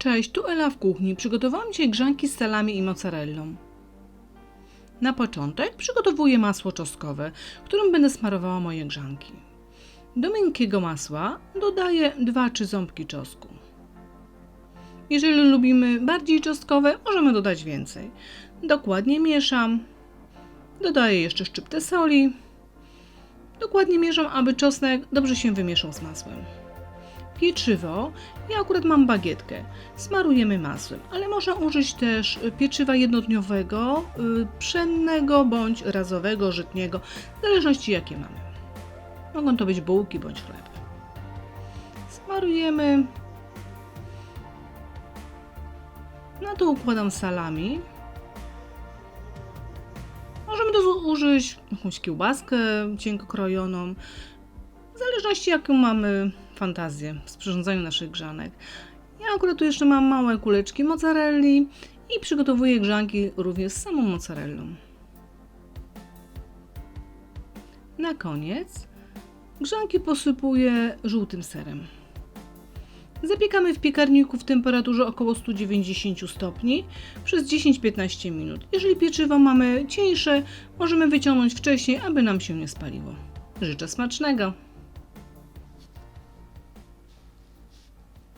Cześć, tu Ela w kuchni. Przygotowałam dzisiaj grzanki z salami i mozzarellą. Na początek przygotowuję masło czosnkowe, którym będę smarowała moje grzanki. Do miękkiego masła dodaję 2-3 ząbki czosnku. Jeżeli lubimy bardziej czosnkowe, możemy dodać więcej. Dokładnie mieszam. Dodaję jeszcze szczyptę soli. Dokładnie mieszam, aby czosnek dobrze się wymieszał z masłem. Pieczywo, ja akurat mam bagietkę, smarujemy masłem, ale można użyć też pieczywa jednodniowego, y, pszennego bądź razowego, żytniego, w zależności jakie mamy. Mogą to być bułki bądź chleb. Smarujemy. Na to układam salami. Możemy do użyć jakąś kiełbaskę cienko krojoną, w zależności jaką mamy fantazję w przyrządzaniu naszych grzanek. Ja akurat tu jeszcze mam małe kuleczki mozzarelli i przygotowuję grzanki również z samą mozzarellą. Na koniec grzanki posypuję żółtym serem. Zapiekamy w piekarniku w temperaturze około 190 stopni przez 10-15 minut. Jeżeli pieczywo mamy cieńsze, możemy wyciągnąć wcześniej, aby nam się nie spaliło. Życzę smacznego!